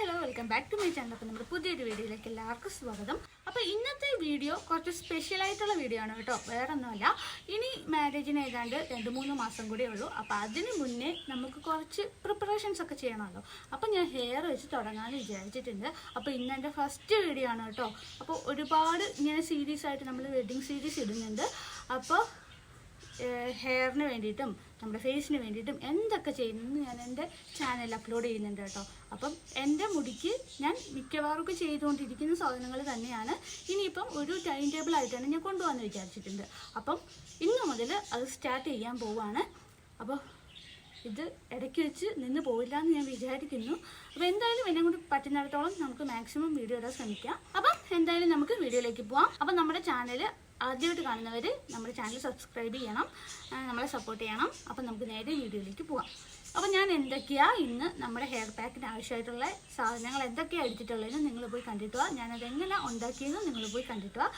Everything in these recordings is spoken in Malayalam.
Hello welcome back to my channel അപ്പോൾ നമ്മുടെ പുതിയൊരു വീഡിയോയിലേക്ക് എല്ലാവർക്കും സ്വാഗതം. അപ്പോൾ ഇന്നത്തെ വീഡിയോ കുറച്ച് സ്പെഷ്യൽ ആയിട്ടുള്ള വീഡിയോ ആണ് കേട്ടോ. വേറെ ഒന്നുമല്ല ഇനി മാരേജിന് ഏതാണ്ട് രണ്ട് മൂന്ന് മാസം കൂടെ ഉള്ളൂ. അപ്പോൾ അതിന് മുന്നേ നമുക്ക് കുറച്ച് പ്രിപ്പറേഷൻസ് ഒക്കെ ചെയ്യണമല്ലോ. അപ്പോൾ ഞാൻ ഹെയർ വെച്ച് തുടങ്ങാമെന്ന് വിചാരിച്ചിട്ടുണ്ട്. അപ്പോൾ ഇന്ന് എന്റെ ഫസ്റ്റ് വീഡിയോ ആണ് കേട്ടോ. അപ്പോൾ ഒരുപാട് ഇങ്ങനെ സീരീസ് ആയിട്ട് നമ്മൾ വെഡ്ഡിങ് സീരീസ് ഇടുന്നുണ്ട്. അപ്പോൾ ഹെയറിന് വേണ്ടിയിട്ടും നമ്മുടെ ഫേസിന് വേണ്ടിയിട്ടും എന്തൊക്കെ ചെയ്യുന്നു ഞാൻ എന്റെ ചാനലിൽ അപ്ലോഡ് ചെയ്യുന്നുണ്ട് കേട്ടോ. അപ്പം എന്റെ മുടിക്ക് ഞാൻ മിക്കവാറും ചെയ്തുകൊണ്ടിരിക്കുന്ന സാധനങ്ങൾ തന്നെയാണ്. ഇനിയിപ്പം ഒരു ടൈം ടേബിൾ ആയിട്ടാണ് ഞാൻ കൊണ്ടുപോകാമെന്ന് വിചാരിച്ചിട്ടുണ്ട്. അപ്പം ഇന്ന് മുതൽ അത് സ്റ്റാർട്ട് ചെയ്യാൻ പോവുകയാണ് അപ്പോൾ ഇത് ഇടയ്ക്ക് വെച്ച് നിന്ന് പോയില്ല എന്ന് ഞാൻ വിചാരിക്കുന്നു. അപ്പോൾ എന്തായാലും എന്നെ കൊണ്ട് പറ്റുന്നിടത്തോളം നമുക്ക് മാക്സിമം വീഡിയോ ഇടാൻ ശ്രമിക്കാം. അപ്പം എന്തായാലും നമുക്ക് വീഡിയോയിലേക്ക് പോവാം. അപ്പം നമ്മുടെ ചാനൽ ആദ്യമായിട്ട് കാണുന്നവർ നമ്മുടെ ചാനൽ സബ്സ്ക്രൈബ് ചെയ്യണം. നമ്മളെ സപ്പോർട്ട് ചെയ്യണം. അപ്പം നമുക്ക് നേരെ വീഡിയോയിലേക്ക് പോകാം. അപ്പം ഞാൻ എന്തൊക്കെയാണ് ഇന്ന് നമ്മുടെ ഹെയർ പാക്കിന് ആവശ്യമായിട്ടുള്ള സാധനങ്ങൾ എന്തൊക്കെയാണ് എടുത്തിട്ടുള്ളതെന്ന് നിങ്ങൾ പോയി കണ്ടിട്ട് ഞാനത് എങ്ങനെ ഉണ്ടാക്കിയെന്ന് നിങ്ങൾ പോയി കണ്ടിട്ട് വാ.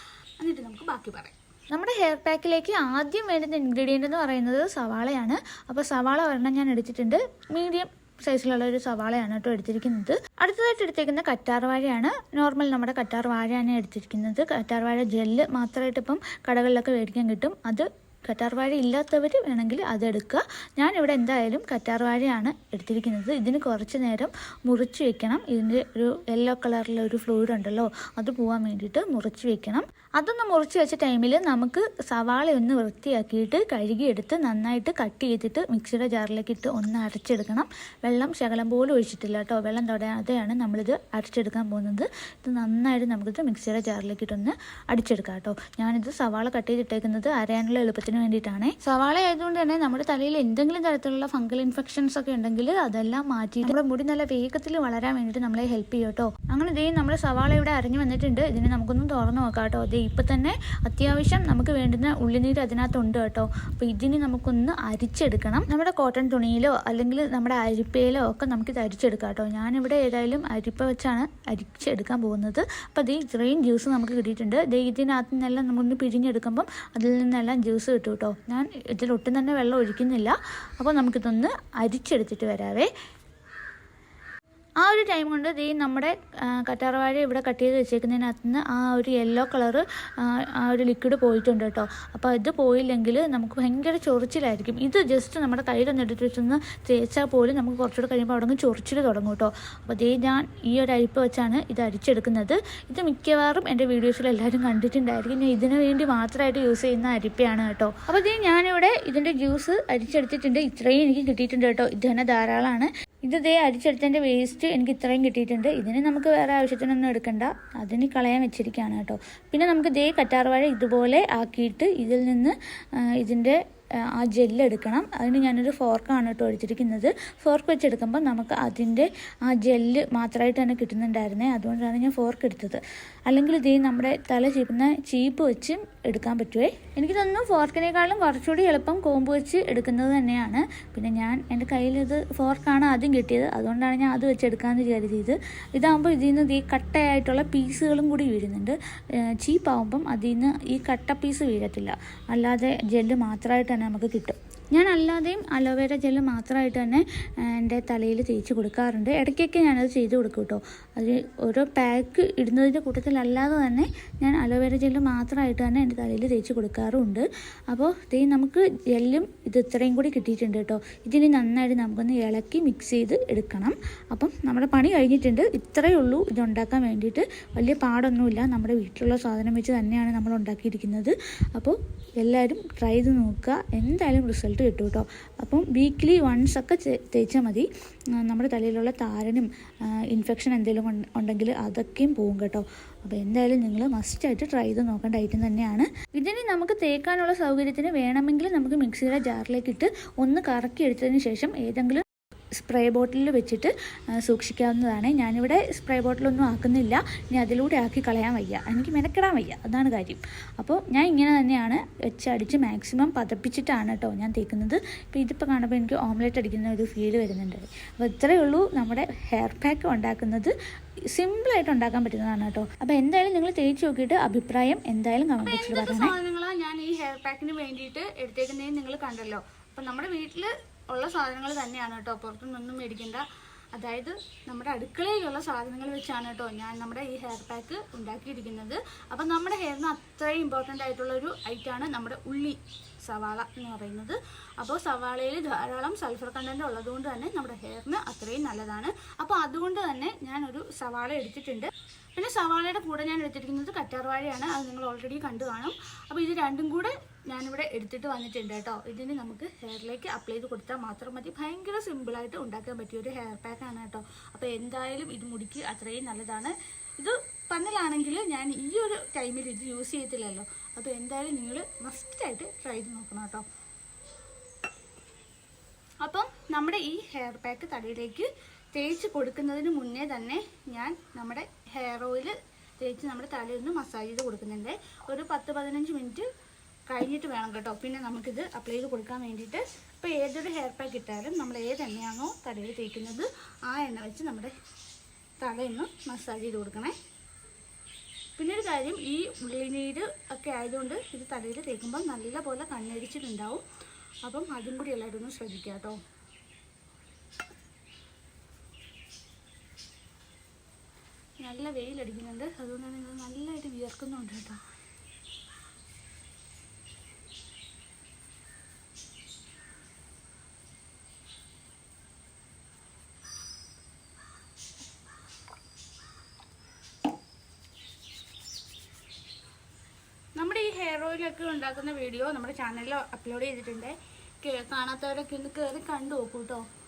എന്നിട്ട് നമുക്ക് ബാക്കി പറയാം. നമ്മുടെ ഹെയർ പാക്കിലേക്ക് ആദ്യം വേണ്ടുന്ന ഇൻഗ്രീഡിയന്റ് എന്ന് പറയുന്നത് സവാളയാണ്. അപ്പോൾ സവാള ഒരെണ്ണം ഞാൻ എടുത്തിട്ടുണ്ട്. മീഡിയം സൈസിലുള്ള ഒരു സവാളയാണ് കേട്ടോ എടുത്തിരിക്കുന്നത്. അടുത്തതായിട്ട് എടുത്തേക്കുന്ന കറ്റാർ വാഴയാണ് നോർമൽ നമ്മുടെ കറ്റാർ വാഴയാണ് എടുത്തിരിക്കുന്നത്. കറ്റാർ വാഴ ജെല്ല് മാത്രമായിട്ട് ഇപ്പം കടകളിലൊക്കെ മേടിക്കാൻ കിട്ടും. അത് കറ്റാർ വാഴ ഇല്ലാത്തവർ വേണമെങ്കിൽ അതെടുക്കുക. ഞാനിവിടെ എന്തായാലും കറ്റാർ വാഴയാണ് എടുത്തിരിക്കുന്നത്. ഇതിന് കുറച്ച് നേരം മുറിച്ച് വെക്കണം. ഇതിന്റെ ഒരു യെല്ലോ കളറിലെ ഒരു ഫ്ലൂയിഡ് ഉണ്ടല്ലോ അത് പോകാൻ വേണ്ടിയിട്ട് മുറിച്ച് വെക്കണം. അതൊന്ന് മുറിച്ച് വെച്ച ടൈമിൽ നമുക്ക് സവാള ഒന്ന് വൃത്തിയാക്കിയിട്ട് കഴുകിയെടുത്ത് നന്നായിട്ട് കട്ട് ചെയ്തിട്ട് മിക്സിയുടെ ജാറിലേക്ക് ഇട്ട് ഒന്ന് അരച്ചെടുക്കണം. വെള്ളം ശകലം പോലും ഒഴിച്ചിട്ടില്ല കേട്ടോ. വെള്ളം തൊടാതെയാണ് നമ്മളിത് അരച്ചെടുക്കാൻ പോകുന്നത്. ഇത് നന്നായിട്ട് നമുക്കിത് മിക്സിയുടെ ജാറിലേക്ക് ഇട്ടൊന്ന് അടിച്ചെടുക്കാം കേട്ടോ. ഞാനിത് സവാള കട്ട് ചെയ്തിട്ടേക്കുന്നത് അരയാനുള്ള എളുപ്പത്തിന് വേണ്ടിയിട്ടാണ്. സവാള ആയതുകൊണ്ട് തന്നെ നമ്മുടെ തലയിൽ എന്തെങ്കിലും തരത്തിലുള്ള ഫംഗൽ ഇൻഫെക്ഷൻസ് ഒക്കെ ഉണ്ടെങ്കിൽ അതെല്ലാം മാറ്റി നമ്മുടെ മുടി നല്ല വേഗത്തിൽ വളരാൻ വേണ്ടിയിട്ട് നമ്മളെ ഹെൽപ്പ് ചെയ്യും കേട്ടോ. അങ്ങനെ ഇതേ നമ്മൾ സവാള ഇവിടെ അരഞ്ഞു വന്നിട്ടുണ്ട്. ഇതിനെ നമുക്കൊന്ന് തുറന്ന് നോക്കാം കേട്ടോ. അതേ ഇപ്പം തന്നെ അത്യാവശ്യം നമുക്ക് വേണ്ടുന്ന ഉള്ളിനീര് അതിനകത്തുണ്ട് കേട്ടോ. അപ്പോൾ ഇതിന് നമുക്കൊന്ന് അരിച്ചെടുക്കണം. നമ്മുടെ കോട്ടൺ തുണിയിലോ അല്ലെങ്കിൽ നമ്മുടെ അരിപ്പയിലോ ഒക്കെ നമുക്കിത് അരിച്ചെടുക്കാം കേട്ടോ. ഞാനിവിടെ ഏതായാലും അരിപ്പ വെച്ചാണ് അരിച്ചെടുക്കാൻ പോകുന്നത്. അപ്പോൾ അതേ ഇത്രയും ജ്യൂസ് നമുക്ക് കിട്ടിയിട്ടുണ്ട്. ദേ ഇതിനകത്ത് നിന്നെല്ലാം നമ്മളൊന്ന് പിഴിഞ്ഞെടുക്കുമ്പം അതിൽ നിന്നെല്ലാം ജ്യൂസ് കിട്ടും കേട്ടോ ഞാൻ ഇതിൽ ഒട്ടും തന്നെ വെള്ളം ഒഴിക്കുന്നില്ല. അപ്പോൾ നമുക്കിതൊന്ന് അരിച്ചെടുത്തിട്ട് വരാവേ. ആ ഒരു ടൈം കൊണ്ട് ദേ നമ്മുടെ കറ്റാർവാഴ ഇവിടെ കട്ട് ചെയ്ത് വെച്ചേക്കുന്നതിനകത്ത് നിന്ന് ആ ഒരു യെല്ലോ കളറ് ആ ഒരു ലിക്വിഡ് പോയിട്ടുണ്ട് കേട്ടോ. അപ്പോൾ ഇത് പോയില്ലെങ്കിൽ നമുക്ക് ഭയങ്കര ചൊറിച്ചിലായിരിക്കും. ഇത് ജസ്റ്റ് നമ്മുടെ കയ്യിലൊന്ന് എടുത്ത് വെച്ചൊന്ന് തേച്ചാൽ പോലും നമുക്ക് കുറച്ചുകൂടെ കഴിയുമ്പോൾ അവിടെ ചൊറിച്ചിൽ തുടങ്ങും കേട്ടോ. അപ്പോൾ ദേ ഞാൻ ഈ ഒരു അരിപ്പ് വെച്ചാണ് ഇത് അരിച്ചെടുക്കുന്നത്. ഇത് മിക്കവാറും എന്റെ വീഡിയോസിൽ എല്ലാവരും കണ്ടിട്ടുണ്ടായിരിക്കും. ഞാൻ ഇതിനു വേണ്ടി മാത്രമായിട്ട് യൂസ് ചെയ്യുന്ന അരിപ്പയാണ് കേട്ടോ. അപ്പോൾ ദേ ഞാനിവിടെ ഇതിന്റെ ജ്യൂസ് അരിച്ചെടുത്തിട്ടുണ്ട്. ഇത്രയും എനിക്ക് കിട്ടിയിട്ടുണ്ട് കേട്ടോ. ഇത് തന്നെ ധാരാളമാണ്. ഇത് ദേ അരിച്ചെടുത്തതിന്റെ വേസ്റ്റ് എനിക്ക് ഇത്രയും കിട്ടിയിട്ടുണ്ട്. ഇതിന് നമുക്ക് വേറെ ആവശ്യത്തിനൊന്നും എടുക്കണ്ട. അതിന് കളയാൻ വെച്ചിരിക്കുകയാണ് കേട്ടോ. പിന്നെ നമുക്ക് ദേ കറ്റാർവാഴ ഇതുപോലെ ആക്കിയിട്ട് ഇതിൽ നിന്ന് ഇതിന്റെ ആ, ജെല്ലെടുക്കണം അതിന് ഞാനൊരു ഫോർക്കാണ് കേട്ടോ ഒഴിച്ചിരിക്കുന്നത് ഫോർക്ക് വെച്ചെടുക്കുമ്പോൾ നമുക്ക് അതിന്റെ ആ ജെല്ല് മാത്രമായിട്ട് തന്നെ കിട്ടുന്നുണ്ടായിരുന്നേ. അതുകൊണ്ടാണ് ഞാൻ ഫോർക്ക് എടുത്തത്. അല്ലെങ്കിൽ ഇതേ നമ്മുടെ തല ചീപ്പുന്ന ചീപ്പ് വെച്ച് എടുക്കാൻ പറ്റുമേ എനിക്ക് തോന്നുന്നു ഫോർക്കിനേക്കാളും കുറച്ചുകൂടി എളുപ്പം കോമ്പ് വെച്ച് എടുക്കുന്നത് തന്നെയാണ്. പിന്നെ ഞാൻ എന്റെ കയ്യിലിത് ഫോർക്കാണ് ആദ്യം കിട്ടിയത്. അതുകൊണ്ടാണ് ഞാൻ അത് വെച്ച് എടുക്കാമെന്ന് കരുതിയത് ഇതാകുമ്പോൾ ഇതിൽ നിന്ന് ഈ കട്ടയായിട്ടുള്ള പീസുകളും കൂടി വീഴുന്നുണ്ട്. ചീപ്പാവുമ്പം അതിൽ നിന്ന് ഈ കട്ട പീസ് വീഴത്തില്ല. അല്ലാതെ ജെല്ല് മാത്രമായിട്ട് തന്നെ നമുക്ക് കിട്ടും. ഞാൻ അല്ലാതെയും അലോവേര ജെല്ല് മാത്രമായിട്ട് തന്നെ എന്റെ തലയിൽ തേച്ച് കൊടുക്കാറുണ്ട്. ഇടയ്ക്കൊക്കെ ഞാനത് ചെയ്ത് കൊടുക്കും കേട്ടോ. അത് ഓരോ പാക്ക് ഇടുന്നതിന്റെ കൂട്ടത്തിലല്ലാതെ തന്നെ ഞാൻ അലോവേര ജെല്ല് മാത്രമായിട്ട് തന്നെ എന്റെ തലയിൽ തേച്ച് കൊടുക്കാറുമുണ്ട് അപ്പോൾ ഇതേ നമുക്ക് ജെല്ലും ഇത് ഇത്രയും കൂടി കിട്ടിയിട്ടുണ്ട് കേട്ടോ. ഇതിന് നന്നായിട്ട് നമുക്കൊന്ന് ഇളക്കി മിക്സ് ചെയ്ത് എടുക്കണം. അപ്പം നമ്മുടെ പണി കഴിഞ്ഞിട്ടുണ്ട്. ഇത്രയേ ഉള്ളൂ. ഇത് ഉണ്ടാക്കാൻ വേണ്ടിയിട്ട് വലിയ പാടൊന്നുമില്ല. നമ്മുടെ വീട്ടിലുള്ള സാധനം വെച്ച് തന്നെയാണ് നമ്മൾ ഉണ്ടാക്കിയിരിക്കുന്നത്. അപ്പോൾ എല്ലാവരും ട്രൈ ചെയ്ത് നോക്കുക. എന്തായാലും റിസൾട്ട് കിട്ടും കേട്ടോ. അപ്പം വീക്ക്ലി വൺസ് ഒക്കെ തേച്ചാൽ മതി. നമ്മുടെ തലയിലുള്ള താരനും ഇൻഫെക്ഷൻ എന്തെങ്കിലും ഉണ്ട- ഉണ്ടെങ്കിൽ അതൊക്കെയും പോകും കേട്ടോ. അപ്പോൾ എന്തായാലും നിങ്ങൾ മസ്റ്റായിട്ട് ട്രൈ ചെയ്ത് നോക്കേണ്ട ഐറ്റം തന്നെയാണ്. ഇതിന് നമുക്ക് തേക്കാനുള്ള സൗകര്യത്തിന് വേണമെങ്കിൽ നമുക്ക് മിക്സിയുടെ ജാറിലേക്ക് ഇട്ട് ഒന്ന് കറക്കി എടുത്തതിന് ശേഷം ഏതെങ്കിലും സ്പ്രേ ബോട്ടിലിൽ വെച്ചിട്ട് സൂക്ഷിക്കാവുന്നതാണ്. ഞാനിവിടെ സ്പ്രേ ബോട്ടിലൊന്നും ആക്കുന്നില്ല. ഇനി അതിലൂടെ ആക്കി കളയാൻ വയ്യ. എനിക്ക് മെനക്കെടാൻ വയ്യ. അതാണ് കാര്യം. അപ്പോൾ ഞാൻ ഇങ്ങനെ തന്നെയാണ് വെച്ചടിച്ച് മാക്സിമം പതപ്പിച്ചിട്ടാണ് കേട്ടോ ഞാൻ തേക്കുന്നത്. ഇപ്പോൾ ഇതിപ്പോൾ കാണുമ്പോൾ എനിക്ക് ഓംലെറ്റ് അടിക്കുന്ന ഒരു ഫീൽ വരുന്നുണ്ട്. അപ്പോൾ ഇത്രയേ ഉള്ളൂ നമ്മുടെ ഹെയർ പാക്ക് ഉണ്ടാക്കുന്നത്. സിമ്പിളായിട്ട് ഉണ്ടാക്കാൻ പറ്റുന്നതാണ് കേട്ടോ. അപ്പോൾ എന്തായാലും നിങ്ങൾ തേച്ച് നോക്കിയിട്ട് അഭിപ്രായം എന്തായാലും കമന്റ് ബോക്സിൽ എന്തൊക്കെ ഞാൻ ഈ ഹെയർ പാക്കിന് വേണ്ടിയിട്ട് എടുത്തേക്കുന്നതെന്ന് നിങ്ങൾ കണ്ടല്ലോ. അപ്പം നമ്മുടെ വീട്ടിൽ ഉള്ള സാധനങ്ങൾ തന്നെയാണ് കേട്ടോ. പുറത്തുനിന്നൊന്നും മേടിക്കേണ്ട. അതായത് നമ്മുടെ അടുക്കളയിലുള്ള സാധനങ്ങൾ വെച്ചാണ് കേട്ടോ ഞാൻ നമ്മുടെ ഈ ഹെയർ പാക്ക് ഉണ്ടാക്കിയിരിക്കുന്നത്. അപ്പം നമ്മുടെ ഹെയറിന് അത്രയും ഇമ്പോർട്ടന്റ് ഒരു ഐറ്റമാണ് നമ്മുടെ ഉള്ളി സവാള എന്ന് പറയുന്നത്. അപ്പോൾ സവാളയിൽ ധാരാളം സൾഫർ കണ്ടന്റ് ഉള്ളതുകൊണ്ട് തന്നെ നമ്മുടെ ഹെയറിന് അത്രയും നല്ലതാണ്. അപ്പോൾ അതുകൊണ്ട് തന്നെ ഞാനൊരു സവാള എടുത്തിട്ടുണ്ട്. പിന്നെ സവാളയുടെ കൂടെ ഞാൻ എടുത്തിരിക്കുന്നത് കറ്റാർവാഴയാണ് അത് നിങ്ങൾ ഓൾറെഡി കണ്ടു കാണും. അപ്പോൾ ഇത് രണ്ടും കൂടെ ഞാനിവിടെ എടുത്തിട്ട് വന്നിട്ടുണ്ട് കേട്ടോ. ഇതിന് നമുക്ക് ഹെയറിലേക്ക് അപ്ലൈ ചെയ്ത് കൊടുത്താൽ മാത്രം മതി. ഭയങ്കര സിമ്പിളായിട്ട് ഉണ്ടാക്കാൻ പറ്റിയ ഒരു ഹെയർ പാക്കാണ് കേട്ടോ. അപ്പോൾ എന്തായാലും ഇത് മുടിക്ക് അത്രയും നല്ലതാണ്. ഇത് പന്നലാണെങ്കിൽ ഞാൻ ഈ ഒരു ടൈമിൽ ഇത് യൂസ് ചെയ്യത്തില്ലല്ലോ. അപ്പോൾ എന്തായാലും നിങ്ങൾ മസ്റ്റായിട്ട് ട്രൈ ചെയ്ത് നോക്കണം കേട്ടോ. അപ്പം നമ്മുടെ ഈ ഹെയർ പാക്ക് തലയിലേക്ക് തേച്ച് കൊടുക്കുന്നതിന് മുന്നേ തന്നെ ഞാൻ നമ്മുടെ ഹെയർ ഓയിൽ തേച്ച് നമ്മുടെ തലയിൽ തലയൊന്ന് മസാജ് ചെയ്ത് കൊടുക്കുന്നുണ്ട്. ഒരു പത്ത് പതിനഞ്ച് മിനിറ്റ് കഴിഞ്ഞിട്ട് വേണം കേട്ടോ. പിന്നെ നമുക്കിത് അപ്ലൈ ചെയ്ത് കൊടുക്കാൻ വേണ്ടിയിട്ട് ഇപ്പോൾ ഏതൊരു ഹെയർ പാക്ക് ഇട്ടാലും നമ്മൾ ഏത് എണ്ണയാണോ തലയിൽ തേക്കുന്നത് ആ എണ്ണ വെച്ച് നമ്മുടെ തലയൊന്ന് മസാജ് ചെയ്ത് കൊടുക്കണേ. പിന്നെ ഒരു കാര്യം ഈ ഉള്ളിനീര് ഒക്കെ ആയതുകൊണ്ട് ഇത് തലയിൽ തേക്കുമ്പോൾ നല്ലപോലെ കണ്ണടിച്ചിട്ടുണ്ടാവും അപ്പം അതും കൂടി എല്ലാവരും ഒന്ന് ശ്രദ്ധിക്കാം കേട്ടോ. നല്ല വെയിലടിക്കുന്നുണ്ട്. അതുകൊണ്ട് ഇത് നല്ലതായിട്ട് വിയർക്കുന്നുണ്ട് കേട്ടോ. നമ്മുടെ ഈ ഹെയർ ഓയിലൊക്കെ ഉണ്ടാക്കുന്ന വീഡിയോ നമ്മുടെ ചാനലിൽ അപ്ലോഡ് ചെയ്തിട്ടുണ്ട്. കാണാത്തവരൊക്കെ ഒന്ന് കയറി കണ്ടു നോക്കൂ കേട്ടോ ആരും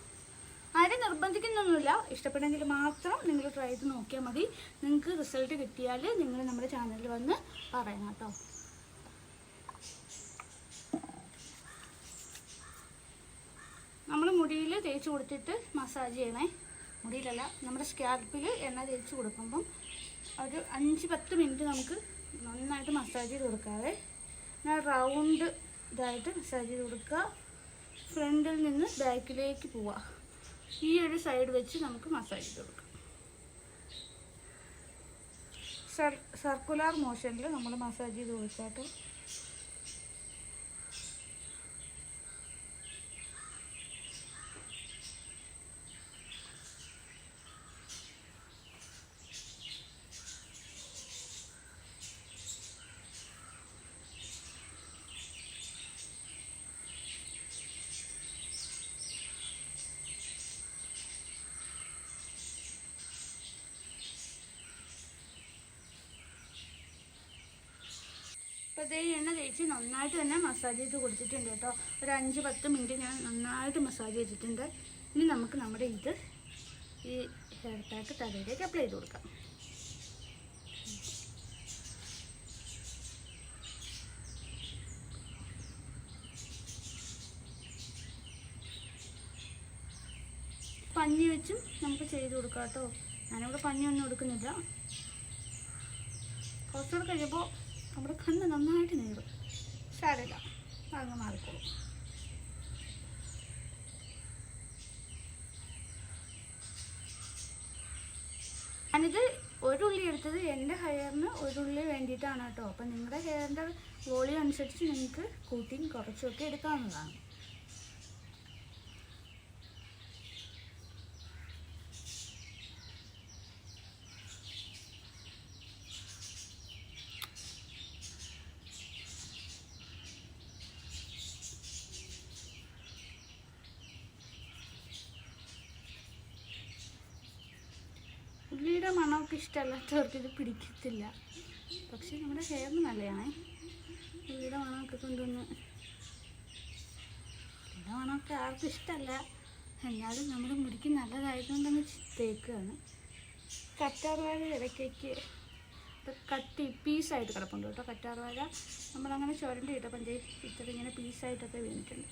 നിർബന്ധിക്കുന്നൊന്നുമില്ല. ഇഷ്ടപ്പെട്ടെങ്കിൽ മാത്രം നിങ്ങൾ ട്രൈ ചെയ്ത് നോക്കിയാൽ മതി. നിങ്ങൾക്ക് റിസൾട്ട് കിട്ടിയാൽ നിങ്ങൾ നമ്മുടെ ചാനലിൽ വന്ന് പറയണം കേട്ടോ. നമ്മൾ മുടിയിൽ തേച്ച് കൊടുത്തിട്ട് മസാജ് ചെയ്യണേ. മുടിയിലല്ല നമ്മുടെ സ്കാൽപ്പിൽ എണ്ണ തേച്ച് കൊടുക്കുമ്പം ഒരു അഞ്ച് പത്ത് മിനിറ്റ് നമുക്ക് നന്നായിട്ട് മസാജ് ചെയ്ത് കൊടുക്കാതെ റൗണ്ട് ഇതായിട്ട് മസാജ് ചെയ്ത് കൊടുക്കുക. ഫ്രണ്ടിൽ നിന്ന് ബാക്കിലേക്ക് പോവുക. ഈ ഒരു സൈഡ് വെച്ച് നമുക്ക് മസാജ് ചെയ്ത് കൊടുക്കാം സർ സർക്കുലാർ മോഷനിൽ നമ്മൾ മസാജ് ചെയ്ത് കൊടുക്കാട്ടോ അപ്പോൾ ഇതേ എണ്ണ തേച്ച് നന്നായിട്ട് തന്നെ മസാജ് ചെയ്ത് കൊടുത്തിട്ടുണ്ട് കേട്ടോ. ഒരു അഞ്ച് പത്ത് മിനിറ്റ് ഞാൻ നന്നായിട്ട് മസാജ് ചെയ്തിട്ടുണ്ട്. ഇനി നമുക്ക് നമ്മുടെ ഇത് ഈ ഹെയർ പാക്ക് തലയിലേക്ക് അപ്ലൈ ചെയ്ത് കൊടുക്കാം. പഞ്ഞി വെച്ചും നമുക്ക് ചെയ്ത് കൊടുക്കാം കേട്ടോ. ഞാനിവിടെ പഞ്ഞിയൊന്നും എടുക്കുന്നില്ല. കുറച്ചുകൂടെ കഴിയുമ്പോൾ നമ്മുടെ കണ്ണ് നന്നായിട്ട് നീറും. സാരമില്ല അങ്ങ് മാറിക്കോളും. ഞാനിത് ഒരു ഉള്ളി എടുത്തത് എന്റെ ഹെയറിന് ഒരു ഉള്ളി വേണ്ടിയിട്ടാണ് കേട്ടോ. അപ്പം നിങ്ങളുടെ ഹെയറിന്റെ വോളിയം അനുസരിച്ച് നിങ്ങൾക്ക് കൂട്ടിയും കുറച്ചുമൊക്കെ എടുക്കാവുന്നതാണ്. ഉള്ളിയുടെ മണമൊക്കെ ഇഷ്ടമല്ലാത്തവർക്ക് ഇത് പിടിക്കത്തില്ല. പക്ഷെ നമ്മുടെ ഹെയറിന് നല്ലതാണ്. ഉള്ളിയുടെ മണമൊക്കെ കൊണ്ടുവന്ന് ഉള്ളിയുടെ മണമൊക്കെ ആർക്കും ഇഷ്ടമല്ല. എന്നാലും നമ്മുടെ മുടിക്ക് നല്ലതായതുകൊണ്ടങ്ങ് തേക്കുകയാണ്. കറ്റാർവാഴ ഇടയ്ക്കേക്ക് കട്ടി പീസായിട്ട് കിടപ്പുണ്ട് കേട്ടോ. കറ്റാർവാഴ നമ്മളങ്ങനെ ചുരണ്ടി ഇട്ടപ്പം ദേ ഇത്ര ഇങ്ങനെ പീസായിട്ടൊക്കെ വീണിട്ടുണ്ട്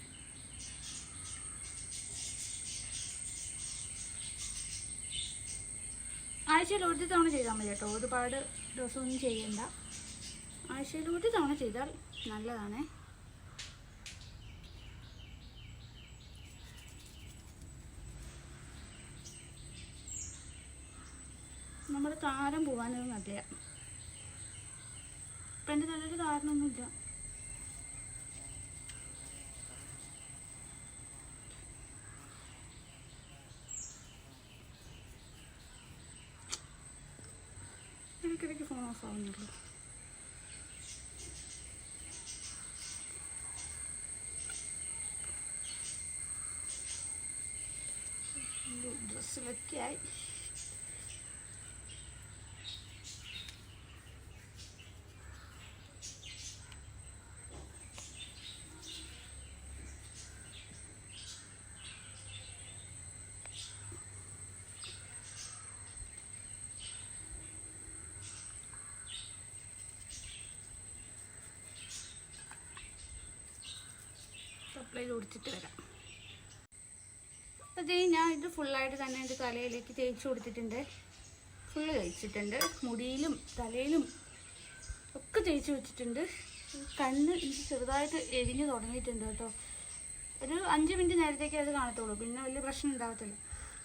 ആഴ്ചയിൽ ഒരു തവണ ചെയ്താൽ മതി കേട്ടോ. ഒരുപാട് ദിവസമൊന്നും ചെയ്യണ്ട. ആഴ്ചയിൽ ഒരു തവണ ചെയ്താൽ നല്ലതാണ്. നമ്മുടെ താരം പോകാനൊന്നും നല്ലതാണ് ഇപ്പം എന്റെ തലയിൽ താരനൊന്നുമില്ല Do Doce maquiagem. സപ്ലൈ കൊടുത്തിട്ട് വരാം. അതേ ഞാൻ ഇത് ഫുള്ളായിട്ട് തന്നെ എന്റെ തലയിലേക്ക് തേച്ച് കൊടുത്തിട്ടുണ്ട് ഫുള്ള് തേച്ചിട്ടുണ്ട്. മുടിയിലും തലയിലും ഒക്കെ തേച്ച് വെച്ചിട്ടുണ്ട്. കണ്ണ് എനിക്ക് ചെറുതായിട്ട് എരിഞ്ഞു തുടങ്ങിയിട്ടുണ്ട് കേട്ടോ. ഒരു അഞ്ച് മിനിറ്റ് നേരത്തേക്ക് അത് കാണത്തുള്ളൂ. പിന്നെ വലിയ പ്രശ്നം ഉണ്ടാകത്തില്ല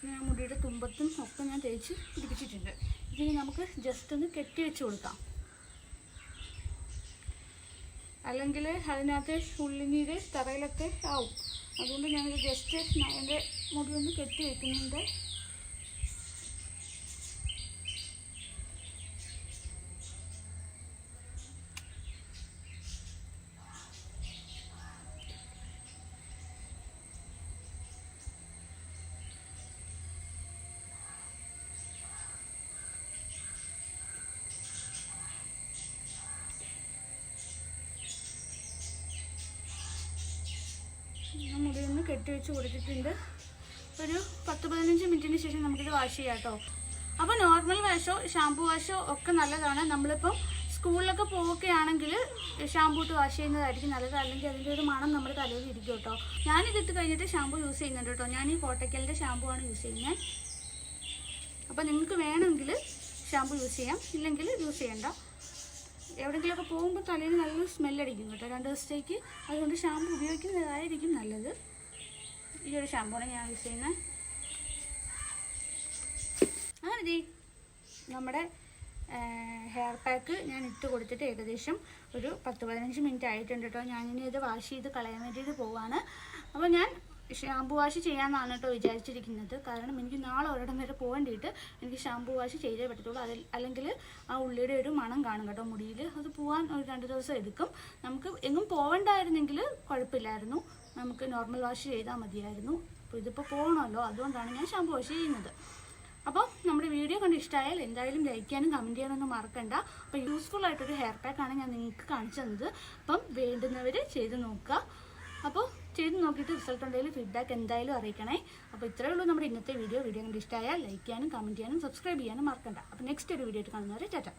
ഞാൻ മുടിയുടെ തുമ്പത്തും ഒക്കെ ഞാൻ തേച്ച് പിടിപ്പിച്ചിട്ടുണ്ട്. ഇതിന് നമുക്ക് ജസ്റ്റ് ഒന്ന് കെട്ടി വെച്ച് കൊടുക്കാം. അല്ലെങ്കിൽ അതിനകത്ത് ഉള്ളിനീര് തറയിലൊക്കെ ആവും. അതുകൊണ്ട് ഞാനൊരു ജസ്റ്റ് എന്റെ മുടി ഒന്ന് കെട്ടി വെക്കുന്നുണ്ട്. ഞാൻ മുടി ഒന്ന് കെട്ടി വെച്ച് കൊടുത്തിട്ടുണ്ട്. ഒരു പത്ത് പതിനഞ്ച് മിനിറ്റിന് ശേഷം നമുക്കിത് വാഷ് ചെയ്യാം കേട്ടോ അപ്പോൾ നോർമൽ വാഷോ ഷാംപൂ വാഷോ ഒക്കെ നല്ലതാണ്. നമ്മളിപ്പം സ്കൂളിലൊക്കെ പോവുകയാണെങ്കിൽ ഷാംപൂ ഇട്ട് വാഷ് ചെയ്യുന്നതായിരിക്കും നല്ലത്. അല്ലെങ്കിൽ അതിന്റെ ഒരു മണം നമ്മുടെ തലയിൽ ഇരിക്കും കേട്ടോ ഞാനിതിട്ട് കഴിഞ്ഞിട്ട് ഷാംപൂ യൂസ് ചെയ്യുന്നുണ്ട് കേട്ടോ ഞാൻ ഈ കോട്ടയ്ക്കലിന്റെ ഷാംപൂ ആണ് യൂസ് ചെയ്യുന്നത് അപ്പോൾ നിങ്ങൾക്ക് വേണമെങ്കിൽ ഷാംപൂ യൂസ് ചെയ്യാം. ഇല്ലെങ്കിൽ യൂസ് ചെയ്യണ്ട. എവിടെയെങ്കിലുമൊക്കെ പോകുമ്പോൾ തലയിൽ നല്ലൊരു സ്മെല്ലടിക്കും കേട്ടോ രണ്ട് ദിവസത്തേക്ക് അതുകൊണ്ട് ഷാംപൂ ഉപയോഗിക്കുന്നതായിരിക്കും നല്ലത്. ഈ ഒരു ഷാമ്പൂണ് ഞാൻ യൂസ് ചെയ്യുന്നത് അങ്ങനെ ദേ നമ്മുടെ ഹെയർ പാക്ക് ഞാൻ ഇട്ട് കൊടുത്തിട്ട് ഏകദേശം ഒരു പത്ത് പതിനഞ്ച് മിനിറ്റ് ആയിട്ടുണ്ട് കേട്ടോ ഞാനിനി ഇത് വാഷ് ചെയ്ത് കളയാൻ വേണ്ടിയിട്ട് പോവാണ്. അപ്പോൾ ഞാൻ ഷാമ്പു വാഷ് ചെയ്യാമെന്നാണ് കേട്ടോ വിചാരിച്ചിരിക്കുന്നത്. കാരണം എനിക്ക് നാളെ ഒരിടം വരെ പോകേണ്ടിയിട്ട് എനിക്ക് ഷാമ്പു വാഷ് ചെയ്തേ പറ്റത്തുള്ളൂ. അതിൽ അല്ലെങ്കിൽ ആ ഉള്ളിയുടെ ഒരു മണം കാണും കേട്ടോ മുടിയിൽ. അത് പോകാൻ ഒരു രണ്ട് ദിവസം എടുക്കും. നമുക്ക് എങ്ങും പോകണ്ടായിരുന്നെങ്കിൽ കുഴപ്പമില്ലായിരുന്നു. നമുക്ക് നോർമൽ വാഷ് ചെയ്താൽ മതിയായിരുന്നു. അപ്പോൾ ഇതിപ്പോൾ പോകണമല്ലോ അതുകൊണ്ടാണ് ഞാൻ ഷാമ്പു വാഷ് ചെയ്യുന്നത്. അപ്പോൾ നമ്മുടെ വീഡിയോ കണ്ട് ഇഷ്ടമായാൽ എന്തായാലും ചെയ്യാനും കമന്റ് ചെയ്യാനൊന്നും മറക്കണ്ട. അപ്പോൾ യൂസ്ഫുൾ ആയിട്ടൊരു ഹെയർ പാക്കാണ് ഞാൻ നിങ്ങൾക്ക് കാണിച്ചു തന്നത്. അപ്പം വേണ്ടുന്നവർ ചെയ്ത് നോക്കുക. അപ്പോൾ ചെയ്ത് നോക്കിയിട്ട് റിസൾട്ട് ഉണ്ടെങ്കിൽ ഫീഡ്ബാക്ക് എന്തായാലും അറിയിക്കണേ. അപ്പോൾ ഇത്രയേ ഉള്ളൂ നമ്മുടെ ഇന്നത്തെ വീഡിയോ വീഡിയോ കണ്ട് ഇഷ്ടമായാൽ ലൈക്ക് ചെയ്യാനും കമന്റ് ചെയ്യാനും സബ്സ്ക്രൈബ് ചെയ്യാനും മറക്കണ്ട. അപ്പോൾ നെക്സ്റ്റ് ഒരു വീഡിയോ ആയിട്ട് കാണുന്നവരെ ടാറ്റ.